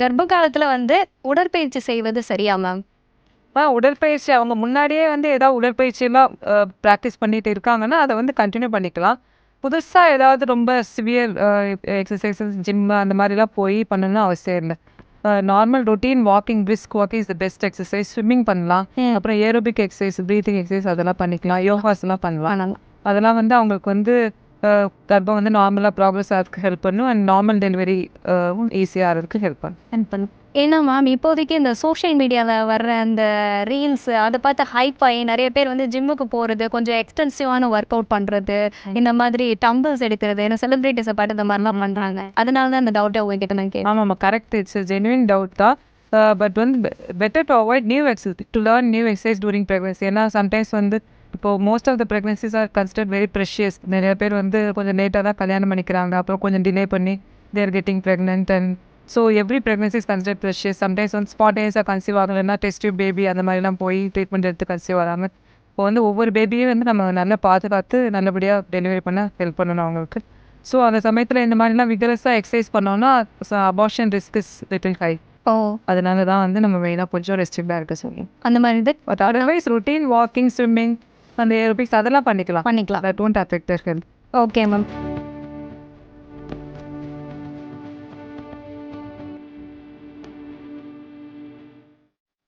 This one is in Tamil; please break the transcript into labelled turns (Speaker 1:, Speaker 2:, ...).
Speaker 1: கர்ப்ப காலத்துல வந்து உடற்பயிற்சி செய்வது சரியா மேம்
Speaker 2: ஆ உடற்பயிற்சி. அவங்க முன்னாடியே வந்து ஏதாவது உடற்பயிற்சியெல்லாம் ப்ராக்டிஸ் பண்ணிட்டு இருக்காங்கன்னா அதை வந்து கண்டினியூ பண்ணிக்கலாம். புதுசாக ஏதாவது ரொம்ப சிவியர் எக்ஸசைசஸ் ஜிம் அந்த மாதிரிலாம் போய் பண்ணணும்னு அவசியம் இல்லை. Normal routine walking brisk walking is the best exercise swimming பண்ணலாம். அப்புறம் ஏரோபிக் எக்ஸசைஸ் ப்ரீத்திங் எக்ஸசைஸ் அதெல்லாம் பண்ணிக்கலாம். யோகாஸ்லாம் பண்ணலாம். அதெல்லாம் வந்து அவங்களுக்கு வந்து கர்ப்பம் வந்து நார்மலாக ப்ராக்ரஸ் ஆகிறதுக்கு ஹெல்ப் பண்ணும். அண்ட் நார்மல் டெலிவரி ஈஸியாக ஆகிறதுக்கு ஹெல்ப் பண்ணும்.
Speaker 1: ஹெல்ப் பண்ணும். ஏன்னா மேம் இப்போதைக்கு இந்த சோஷியல் மீடியாவில் வர்ற அந்த ரீல்ஸ் அதை பார்த்து ஹைப் ஆகி நிறைய பேர் வந்து ஜிம்முக்கு போகிறது கொஞ்சம் எக்ஸ்டென்சிவான ஒர்க் அவுட் பண்ணுறது இந்த மாதிரி டம்பிள்ஸ் எடுக்கிறது ஏன்னா செலிப்ரிட்டிஸை பார்த்து இந்த மாதிரிலாம் பண்ணுறாங்க அதனால தான் அந்த டவுட்டை உங்ககிட்ட நான் கேட்டேன்.
Speaker 2: ஆமாம் ஆமாம். கரெக்ட் இட்ஸ் ஜென்வின் டவுட் தான். பட் வந்து better to avoid new exercise to learn new exercise during pregnancy ஏன்னா சம்டைம்ஸ் வந்து இப்போ most of the pregnancies are considered very precious நிறைய பேர் வந்து கொஞ்சம் லேட்டாக தான் கல்யாணம் பண்ணிக்கிறாங்க. அப்புறம் கொஞ்சம் டிலே பண்ணி their getting pregnant and so every pregnancy is considered precious sometimes வந்து ஸ்பாட்டேஸாக கன்சீவ் ஆகலைன்னா டெஸ்ட் பேபி அந்த மாதிரிலாம் போய் ட்ரீட்மெண்ட் எடுத்து கன்சீவ் ஆகாங்க இப்போ வந்து ஒவ்வொரு பேபியும் வந்து நம்ம நல்லா பாதுகாத்து நல்லபடியாக டெலிவரி பண்ண ஹெல்ப் பண்ணணும் அவங்களுக்கு. ஸோ அந்த சமயத்தில் இந்த மாதிரிலாம் விகரஸாக எக்ஸசைஸ் பண்ணோம்னா abortion risk is little high
Speaker 1: ஓ.
Speaker 2: அதனால தான் வந்து நம்ம மெயினாக கொஞ்சம் ரெஸ்ட்ரிக்டாக இருக்க சொல்லுவோம்.
Speaker 1: அந்த மாதிரி இது?
Speaker 2: But otherwise routine walking swimming அந்த ஏரோபிக்ஸ் அதெல்லாம் பண்ணிக்கலாம்.
Speaker 1: பண்ணிக்கலாம்.
Speaker 2: That won't affect
Speaker 1: okay ma'am